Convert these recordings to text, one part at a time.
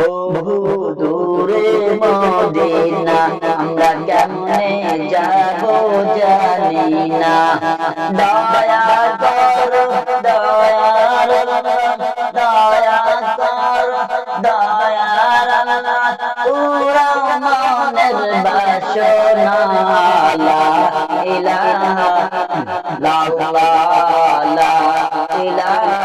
বহু দূরে মদিনা, আমরা কেমনে যাব জানি না দয়া কর, দয়ার দয়া কর দয়ার পুরা মনের বাসনা লা ইলাহা লা ইলাহা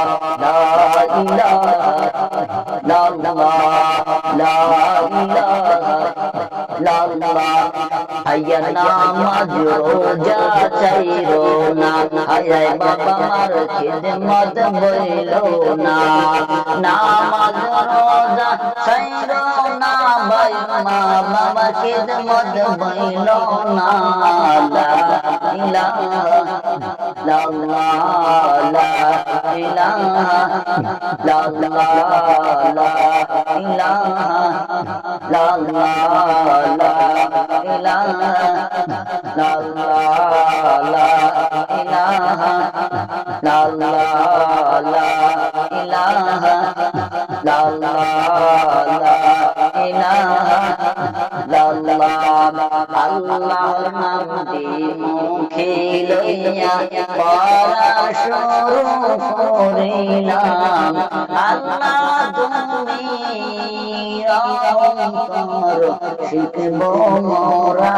আয়ার নামাজ রোজা চাইরো না আয়াই বাবা মার খিদমত বইলো না নামাজ রোজা চাইরো না ভাই মা বাবা খিদমত বইলো না ইলাহা la la la la আল্লাহর নাম দিয়ে মুখে লইয়া পড়া শুরু করিলাম। আল্লাহ তুমি অন্তর শিখব লা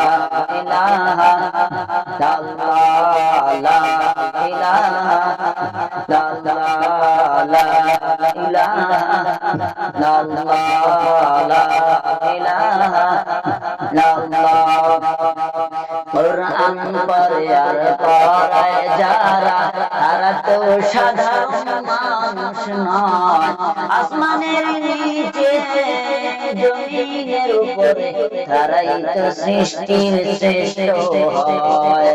কোরআন পড়ে আর পড়ায় যারা তারা তো সাধারণ মানুষ আসমানের নিচে জমিনের উপরে তারাই তো সৃষ্টির শ্রেষ্ঠ হয়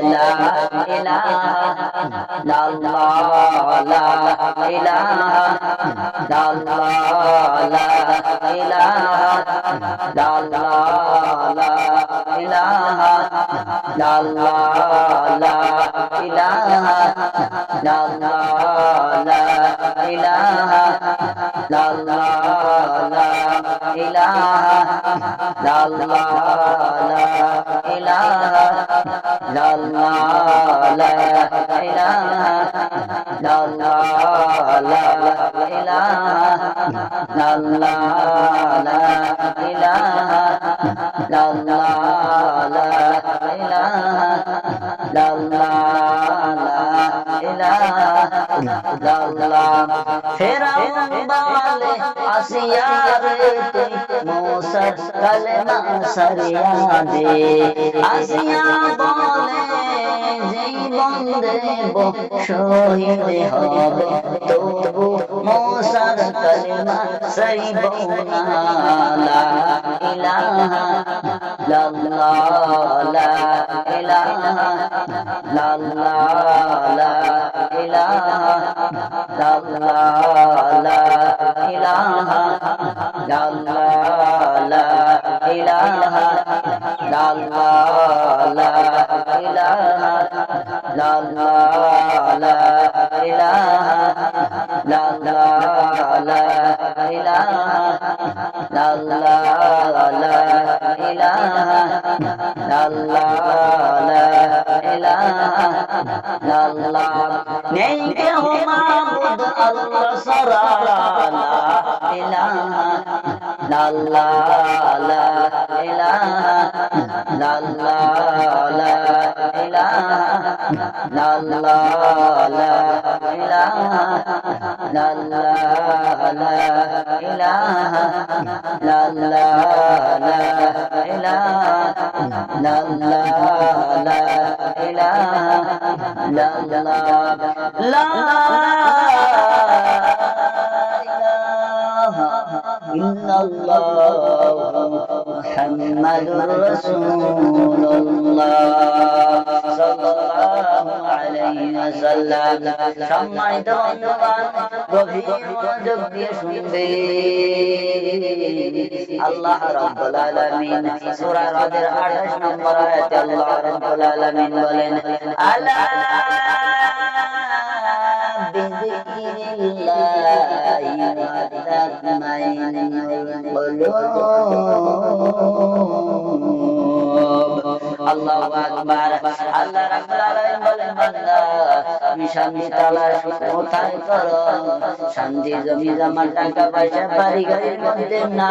la la ilaha la la la ilaha la la la ilaha la la la ilaha la la la ilaha la la la ilaha la la la ilaha la la ইল্লাল্লাহ লা ইলাহা ইল্লাল্লাহ লা ইলাহা ফেরাউন বলে আসিয়া রে শহীদ হব তবু kalima saibuna la ilaha lallah la ilaha lallah la ilaha lallah la ilaha lallah la ilaha lallah la ilaha lallah la নেই কেহ মাবুদ আল্লাহ সারা লা ইলাহা la la ilaha la la la ilaha la la la ilaha la la la ilaha la la la ilaha la la la ilaha la la la ilaha লা ইলাহা ইল্লাল্লাহ লা ইলাহা ইল্লাল্লাহ মুহাম্মাদুর রাসূলুল্লাহ সাল্লাল্লাহু সম্মানিত বন্ধুগণ গভীর মনোযোগ দিয়ে শুনবে আল্লাহ রাব্বুল আলামিন সূরা রাদের 28 নম্বর আয়াতে আল্লাহ রাব্বুল আলামিন বলেন, আলা শান্তি জমি জমা টাকা পয়সা বাড়ি গাড়ির মধ্যে না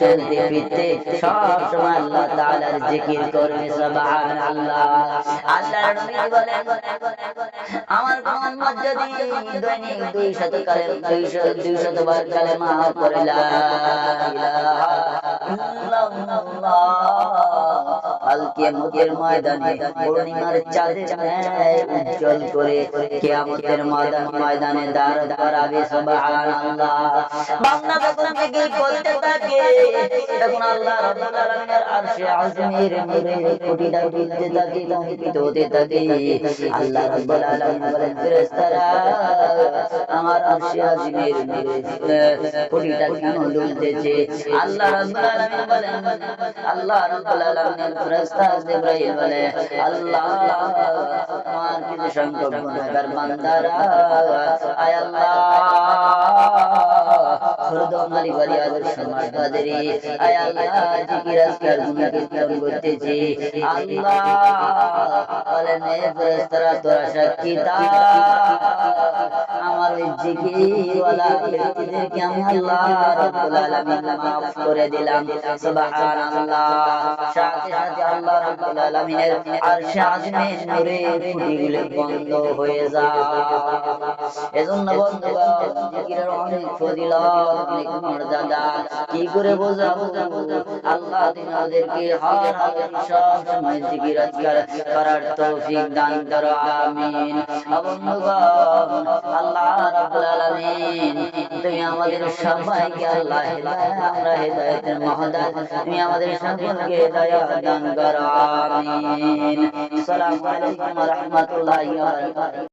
চলতে ফিরতে সব সময় আল্লাহ তাআলার জিকির করবে, সুবহানাল্লাহ। আল্লাহ নবী বলেন, আমার উম্মত যদি দৈনিক 200 কালের 200 200 বার কালেমা পড়ে লা ইলাহা ইল্লাল্লাহ কাল কিয়ামতের ময়দানে পূর্ণিমার চাঁদের ন্যায় উজ্জ্বল করে কিয়ামতের ময়দান ময়দানে দাঁড় করাবে সুবহানাল্লাহ। বান্দা যখন জিকির করতে থাকে, তখন আল্লাহ রাব্বুল আলামিনের আরশে আযমের নূরের কোটিটা দুলতে থাকে কম্পিত হতে থাকে। আল্লাহ রাব্বুল আলামিন বলেন, ফেরেশতারা, আমার আরশে আযমের নূরের কোটিটা কেন দুলতেছে আল্লাহ রাব্বুল আলামিন বলেন, আল্লাহ রাব্বুল আলামিনের ফেরেশতা জিবরাইল বলে আল্লাহ আমার কিছু সংখ্যক গুনাহগার বান্দারা আয় আল্লাহ। খুরদম আলী বাড়ি আদর্শ কাদেরি আয় আল্লাহ, জিকির, আজকার গুণকীর্তন করতেছি? আল্লাহ বলেন এ ফেরেশতারা, তোরা সাক্ষী আমার ওই জিকিরওয়ালা ব্যক্তিদেরকে আমি আল্লাহ রাব্বুল আলামিন মাফ করে দিলাম। সুবহানাল্লাহ। সাথে সাথে আল্লাহ রাব্বুল আলামিনের আরশে আজিমের নূরে ফুটিগুলো বন্ধ হয়ে যায়। এজন্য বন্ধুগণ, জিকিরের অনেক ফজিলত, অনেক মর্যাদা। কি করে বোঝাবো? আল্লাহ তুমি আমাদেরকে হর হাল সব সময় জিকির আজকার করার তৌফিক দান করো, আমিন। বন্ধুগণ, আল্লাহ রাব্বুল আলামিন, তুমি আমাদের সবাইকে আল্লাহ হেদায়েত আমরা হেদায়েতের মহদাত, তুমি আমাদের সকলকে হেদায়েত দান করো, আমিন। আসসালামু আলাইকুম ওয়া রাহমাতুল্লাহি ওয়া বারাকাতুহু।